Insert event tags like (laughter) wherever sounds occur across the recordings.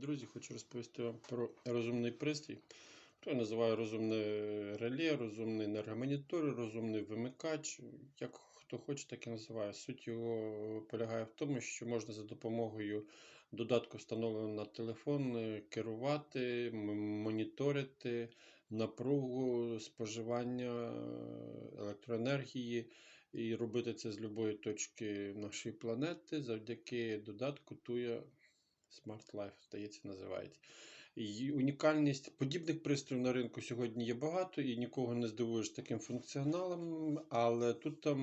друзі! Хочу розповісти вам про розумний пристрій. Хто я називаю розумне реле, розумний енергомонітор, розумний вимикач. Як хто хоче, так і називає. Суть його полягає в тому, що можна за допомогою додатку, встановленого на телефон, керувати, моніторити напругу споживання електроенергії і робити це з будь-якої точки нашої планети завдяки додатку Tuya Smart Life, здається, називається. І унікальність подібних пристроїв на ринку сьогодні є багато і нікого не здивуєш таким функціоналом, але тут там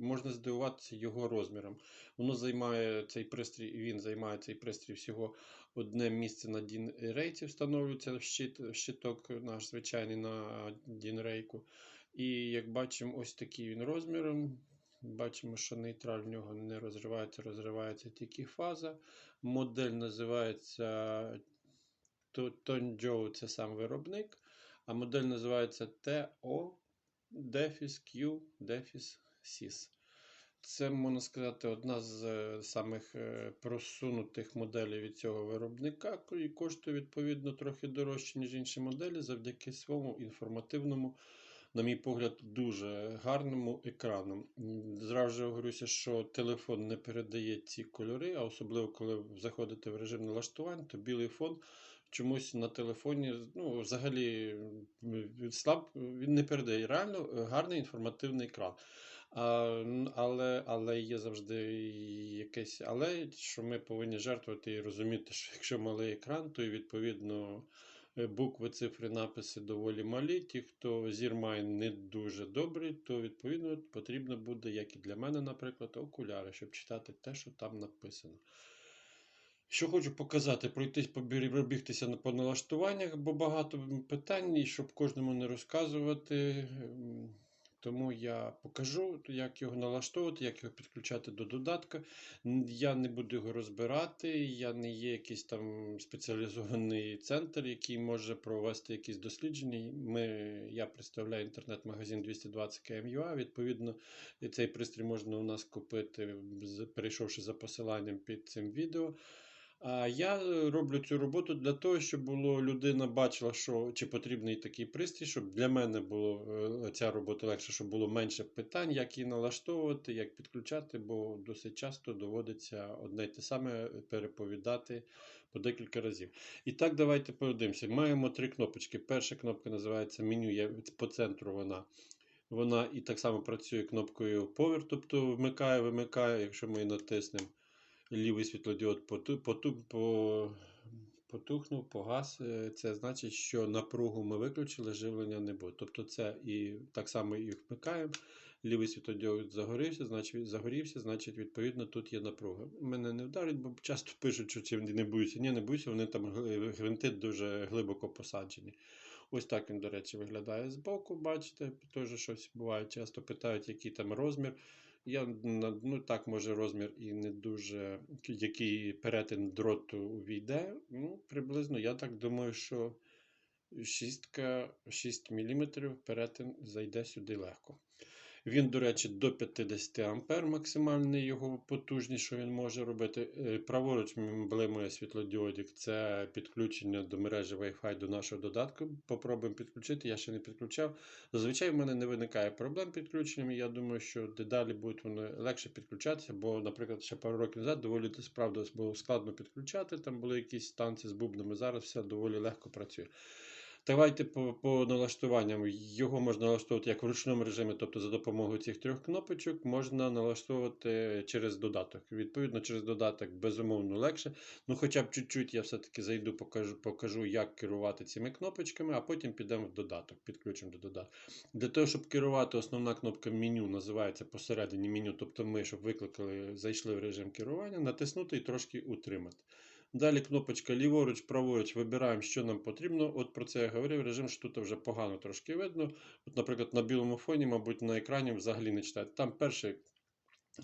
можна здивуватися його розміром. Воно займає цей пристрій, він займає цей пристрій всього одне місце на DIN-рейці, встановлюється щит, щиток наш звичайний на DIN-рейку. І як бачимо, ось такий він розміром. Бачимо, що нейтраль в нього не розривається, розривається тільки фаза. Модель називається Тонджоу, це сам виробник, а модель називається TO Defis Q Defis SIS. Це, можна сказати, одна з е, самих е, просунутих моделей від цього виробника, і коштує відповідно трохи дорожче, ніж інші моделі, завдяки своєму інформативному, на мій погляд, дуже гарному екрану. Зразу говорюся, що телефон не передає ці кольори, а особливо коли заходите в режим налаштувань, то білий фон чомусь на телефоні ну, взагалі слаб, він не передає. Реально е, гарний інформативний екран. А, але, але є завжди якесь але, що ми повинні жертвувати і розуміти, що якщо малий екран, то і відповідно букви, цифри, написи доволі малі. Ті, хто зір має не дуже добрий, то відповідно потрібно буде, як і для мене, наприклад, окуляри, щоб читати те, що там написано. Що хочу показати, пройтись пробігтися на- по налаштуваннях, бо багато питань, і щоб кожному не розказувати. Ем, Тому я покажу, як його налаштовувати, як його підключати до додатка. Я не буду його розбирати, я не є якийсь там спеціалізований центр, який може провести якісь дослідження. Ми, я представляю інтернет-магазин 220 KMUA. Відповідно, цей пристрій можна у нас купити, перейшовши за посиланням під цим відео. Я е, роблю цю роботу для того, щоб було людина бачила, що чи потрібний такий пристрій, щоб для мене було е, ця робота легше, щоб було менше питань, як її налаштовувати, як підключати, бо досить часто доводиться одне й те саме переповідати по декілька разів. І так, давайте подивимося. Маємо три кнопочки. Перша кнопка називається меню, є по центру вона. Вона і так само працює кнопкою Power, тобто вмикає, вимикає, якщо ми її натиснемо лівий світлодіод поту, поту, по, потухнув, погас. Е, Це значить, що напругу ми виключили, живлення не буде. Тобто це і так само і вмикаємо. Лівий світлодіод загорівся, значить загорівся, значить, відповідно, тут є напруга. Мене не вдарить, бо часто пишуть, що чи не боюся. Ні, не боюся, вони там гвинти дуже глибоко посаджені. Ось так він, до речі, виглядає збоку. Бачите, теж щось буває. Часто питають, який там розмір. Я ну так, може, розмір і не дуже, який перетин дроту увійде. Ну, приблизно, я так думаю, що 6, 6 мм перетин зайде сюди легко. Він, до речі, до 50 А максимальний його потужність, що він може робити. Е, Праворуч блимає світлодіодик. Це підключення до мережі Wi-Fi до нашого додатку. Попробуємо підключити. Я ще не підключав. Зазвичай в мене не виникає проблем підключенням. Я думаю, що дедалі будуть вони легше підключатися, бо, наприклад, ще пару років назад доволі справді було складно підключати. Там були якісь танці з бубнами. Зараз все доволі легко працює. Давайте по, по налаштуванням. Його можна налаштовувати як в ручному режимі, тобто за допомогою цих трьох кнопочок, можна налаштовувати через додаток. Відповідно, через додаток безумовно легше. Ну, хоча б чуть-чуть я все-таки зайду, покажу, покажу, як керувати цими кнопочками, а потім підемо в додаток, підключимо до додатку. Для того, щоб керувати, основна кнопка меню називається посередині меню, тобто ми, щоб викликали, зайшли в режим керування, натиснути і трошки утримати. Далі кнопочка ліворуч, праворуч, вибираємо, що нам потрібно. От про це я говорив, режим, що тут вже погано трошки видно. От, наприклад, на білому фоні, мабуть, на екрані взагалі не читати. Там перший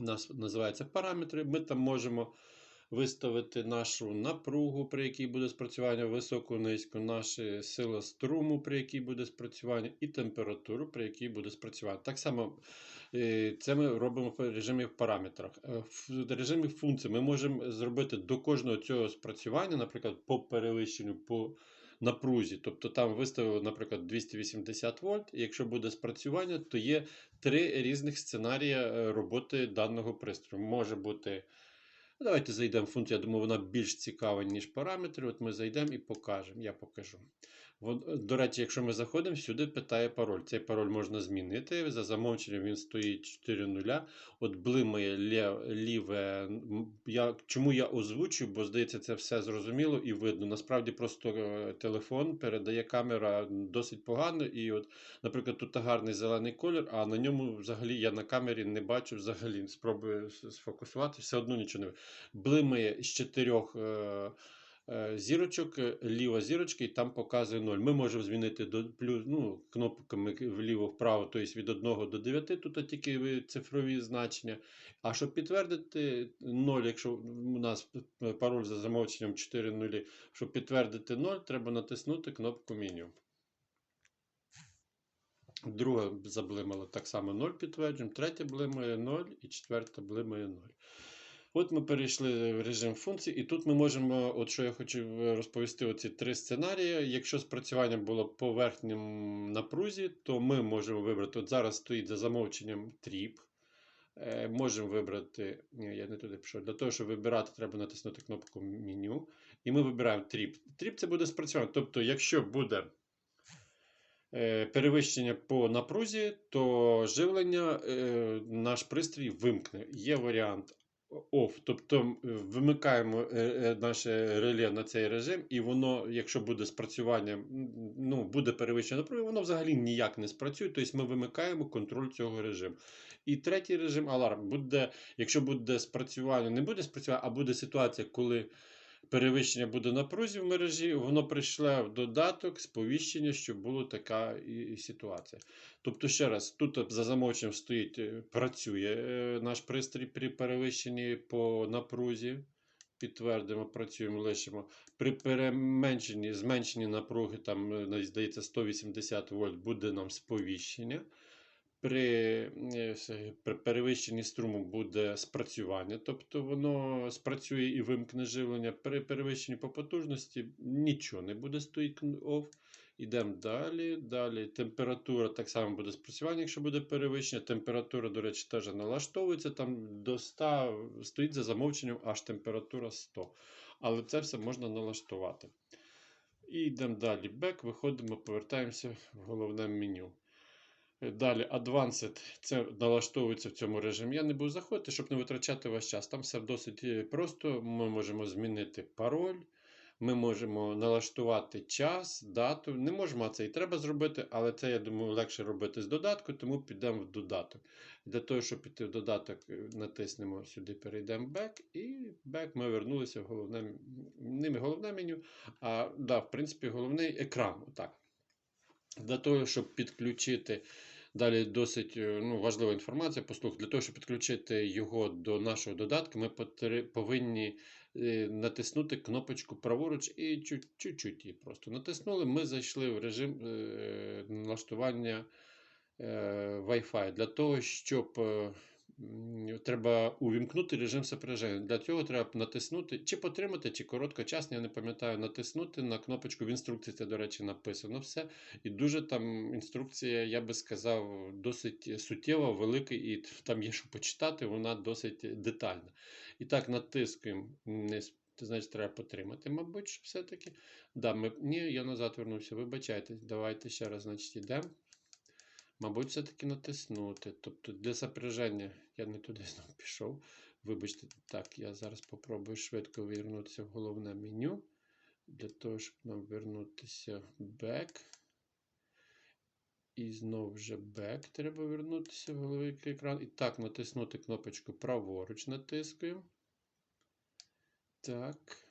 у нас називається параметри. Ми там можемо виставити нашу напругу, при якій буде спрацювання високу низьку, наші сила струму, при якій буде спрацювання, і температуру, при якій буде спрацювання. Так само е, це ми робимо в режимі в параметрах. Е, В режимі функцій ми можемо зробити до кожного цього спрацювання, наприклад, по перевищенню, по напрузі. Тобто там виставили, наприклад, 280 вольт. І якщо буде спрацювання, то є три різних сценарії е, роботи даного пристрою. Може бути. Ну, Давайте зайдемо в функцію. Я думаю, вона більш цікава, ніж параметри. От ми зайдемо і покажемо. Я покажу. Вон- До речі, якщо ми заходимо, сюди питає пароль. Цей пароль можна змінити. За замовченням він стоїть 4 нуля. От блимає ліве. Я, чому я озвучую, бо здається, це все зрозуміло і видно. Насправді просто е, телефон передає камера досить погано. І от, наприклад, тут гарний зелений колір, а на ньому взагалі я на камері не бачу взагалі. Спробую сфокусувати, все одно нічого не видно. Блимає з чотирьох. е, е, Зірочок, е, ліва зірочка, і там показує 0. Ми можемо змінити до плюс, ну, кнопками вліво-вправо, тобто від 1 до 9, тут тільки цифрові значення. А щоб підтвердити 0, якщо у нас пароль за замовченням 4 нулі, щоб підтвердити 0, треба натиснути кнопку меню. Друга заблимала так само 0 підтверджуємо, третя блимає 0 і четверта блимає 0. От ми перейшли в режим функцій, і тут ми можемо, от що я хочу розповісти, оці три сценарії. Якщо спрацювання було по верхньому напрузі, то ми можемо вибрати. От зараз стоїть за замовченням тріп. Е, можемо вибрати. Ні, я не туди пішов. Для того, щоб вибирати, треба натиснути кнопку меню. І ми вибираємо тріп. Тріп це буде спрацювання. Тобто, якщо буде е, перевищення по напрузі, то живлення е, наш пристрій вимкне. Є варіант off, тобто вимикаємо е, е, наше реле на цей режим, і воно, якщо буде спрацювання, ну, буде перевищено напруги, воно взагалі ніяк не спрацює. Тобто ми вимикаємо контроль цього режиму. І третій режим аларм буде, якщо буде спрацювання, не буде спрацювання, а буде ситуація, коли перевищення буде напрузі в мережі, воно прийшле в додаток сповіщення, що була така і, і ситуація. Тобто, ще раз, тут за замовченням стоїть, е, працює е, наш пристрій при перевищенні по напрузі. Підтвердимо, працюємо, лишимо. При переменшенні, зменшенні напруги, там, е, здається, 180 вольт буде нам сповіщення. При, е, при перевищенні струму буде спрацювання, тобто воно спрацює і вимкне живлення. При перевищенні по потужності нічого не буде стоїть off. Ідемо далі. Далі температура так само буде спрацювання, якщо буде перевищення. Температура, до речі, теж налаштовується. Там до 100 стоїть за замовченням аж температура 100. Але це все можна налаштувати. І йдемо далі. Back, виходимо, повертаємося в головне меню. Далі Advanced, це налаштовується в цьому режимі. Я не буду заходити, щоб не витрачати ваш час. Там все досить е, просто. Ми можемо змінити пароль, ми можемо налаштувати час, дату. Не можемо, це і треба зробити, але це, я думаю, легше робити з додатку, тому підемо в додаток. Для того, щоб піти в додаток, е, натиснемо сюди, перейдемо Back, і Back ми вернулися в головне, не головне меню, а да, в принципі, головний екран. Отак. Для того, щоб підключити далі досить е, ну, важлива інформація, послух, для того, щоб підключити його до нашого додатку, ми повинні е, натиснути кнопочку праворуч і чу- чуть-чуть її просто натиснули. Ми зайшли в режим е, налаштування Wi-Fi. Для того, щоб треба увімкнути режим сопряження. Для цього треба натиснути, чи потримати, чи короткочасно, я не пам'ятаю, натиснути на кнопочку в інструкції, це, до речі, написано все. І дуже там інструкція, я би сказав, досить суттєва, велика, і там є що почитати, вона досить детальна. І так, натискуємо. Це значить, треба потримати, мабуть, все-таки. Да, ми... Ні, я назад вернувся, вибачайте. Давайте ще раз, значить, йдемо. Мабуть, все-таки натиснути. Тобто для запряження я не туди (laughs) знову пішов. Вибачте, так, я зараз попробую швидко повернутися в головне меню. Для того, щоб нам вернутися back. І знову вже back треба вернутися в головний екран. І так, натиснути кнопочку праворуч натискуємо. Так.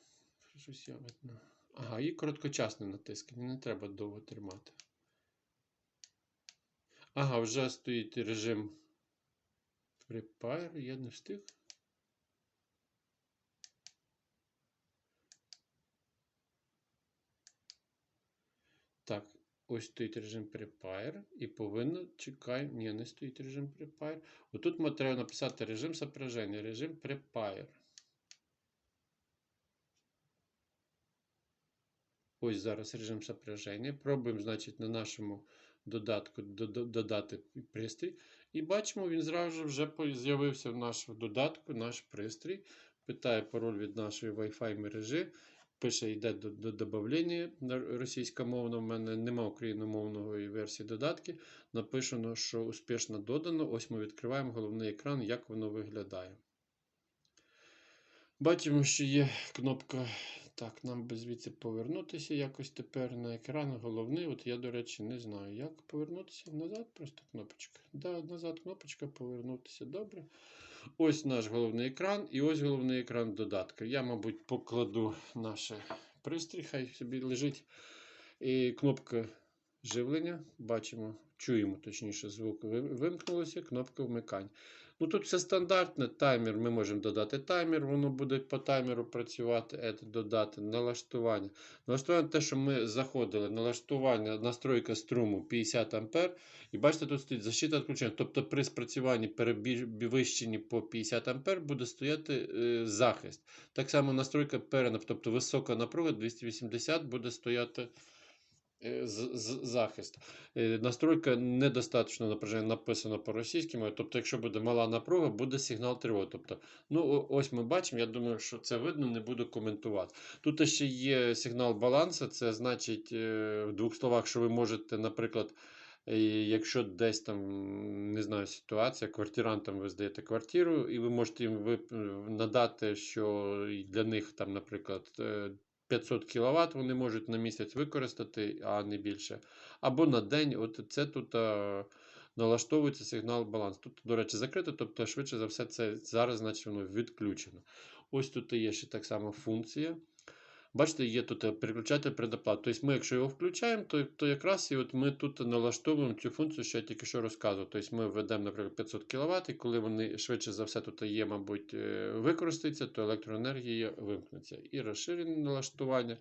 Щось я видно. Ага, і короткочасне натискання. Не треба довго тримати. Ага, вже стоїть режим Prepare, я не встиг. Так, ось стоїть режим Prepare і повинно чекаємо. Ні, не стоїть режим Prepare. Отут ми треба написати режим сопраження, режим Prepare. Ось зараз режим сопраження. Пробуємо, значить, на нашому додатку додати пристрій. І бачимо, він зразу вже з'явився в нашому додатку наш пристрій. Питає пароль від нашої Wi-Fi мережі. Пише, йде до, до додавлення російськомовно. У мене нема україномовної версії додатки. Написано, що успішно додано. Ось ми відкриваємо головний екран, як воно виглядає. Бачимо, що є кнопка. Так, нам би звідси повернутися якось тепер на екран головний. От я, до речі, не знаю, як повернутися назад. Просто кнопочка. Да, назад кнопочка, повернутися. Добре. Ось наш головний екран, і ось головний екран додатка. Я, мабуть, покладу наш пристрій, хай собі лежить. І кнопка живлення. Бачимо, чуємо, точніше, звук ви- вимкнулося, кнопка вмикання. Ну тут все стандартне. Таймер. Ми можемо додати таймер, воно буде по таймеру працювати, Ед додати налаштування. Налаштування те, що ми заходили, налаштування, настройка струму 50 А. І бачите, тут стоїть защита відключення. Тобто при спрацюванні перевищенні по 50 А буде стояти е, захист. Так само настройка перенап, тобто висока напруга 280 буде стояти захист. Е, Настройка недостатньо напряження написано по-російськи мові. Тобто, якщо буде мала напруга, буде сигнал тривоги. Тобто, ну, ось ми бачимо, я думаю, що це видно, не буду коментувати. Тут ще є сигнал балансу, це значить е, в двох словах, що ви можете, наприклад, е, якщо десь там, не знаю, ситуація, квартирантам ви здаєте квартиру, і ви можете їм надати, що для них там, наприклад, е, 500 кВт вони можуть на місяць використати, а не більше. Або на день. От це тут а, налаштовується сигнал баланс. Тут, до речі, закрито, тобто, швидше за все, це зараз, значить, воно відключено. Ось тут є ще так само функція. Бачите, є тут е, переключатель предоплат. Тобто ми, якщо його включаємо, то, то якраз і от ми тут налаштовуємо цю функцію, що я тільки що розказував. Тобто ми введемо, наприклад, 500 кВт, і коли вони швидше за все тут є, мабуть, е, використаються, то електроенергія вимкнеться. І розширене налаштування.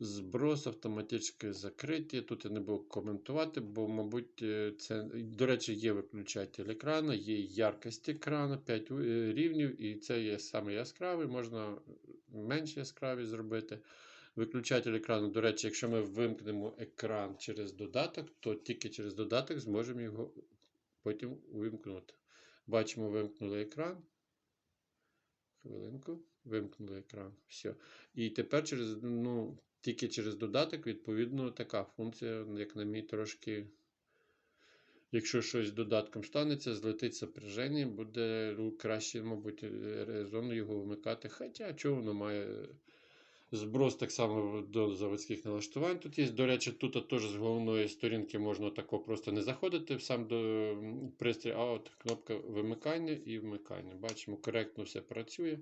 Зброс автоматичне закриття. Тут я не буду коментувати, бо, мабуть, е, це, до речі, є виключатель екрану, є яркість екрану, 5 рівнів, і це є саме яскравий, можна менш яскраві зробити. Виключатель екрану, до речі, якщо ми вимкнемо екран через додаток, то тільки через додаток зможемо його потім увімкнути. Бачимо, вимкнули екран. Хвилинку, вимкнули екран. Все. І тепер через, ну, тільки через додаток, відповідно, така функція, як на мій трошки. Якщо щось з додатком станеться, злетить сопряження, буде краще, мабуть, е, резонно його вмикати. Хоча чого воно має зброс так само до заводських налаштувань. Тут є, до речі, тут теж з головної сторінки можна тако просто не заходити сам до пристрій, а от кнопка вимикання і вмикання. Бачимо, коректно все працює.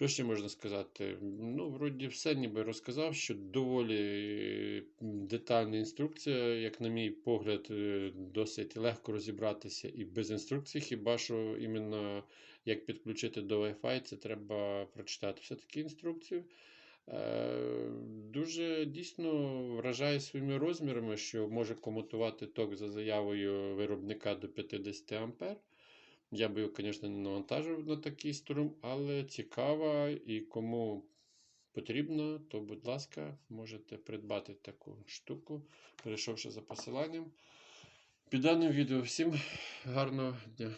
Що ще можна сказати? Ну, вроді все ніби розказав, що доволі детальна інструкція, як на мій погляд, е, досить легко розібратися і без інструкцій. Хіба що іменно як підключити до Wi-Fi, це треба прочитати все-таки інструкцію. Дуже дійсно вражає своїми розмірами, що може комутувати ток за заявою виробника до 50 А. Я би його, звісно, не навантажив на такий струм, але цікаво і кому потрібно, то, будь ласка, можете придбати таку штуку, перейшовши за посиланням. Під даним відео всім гарного дня.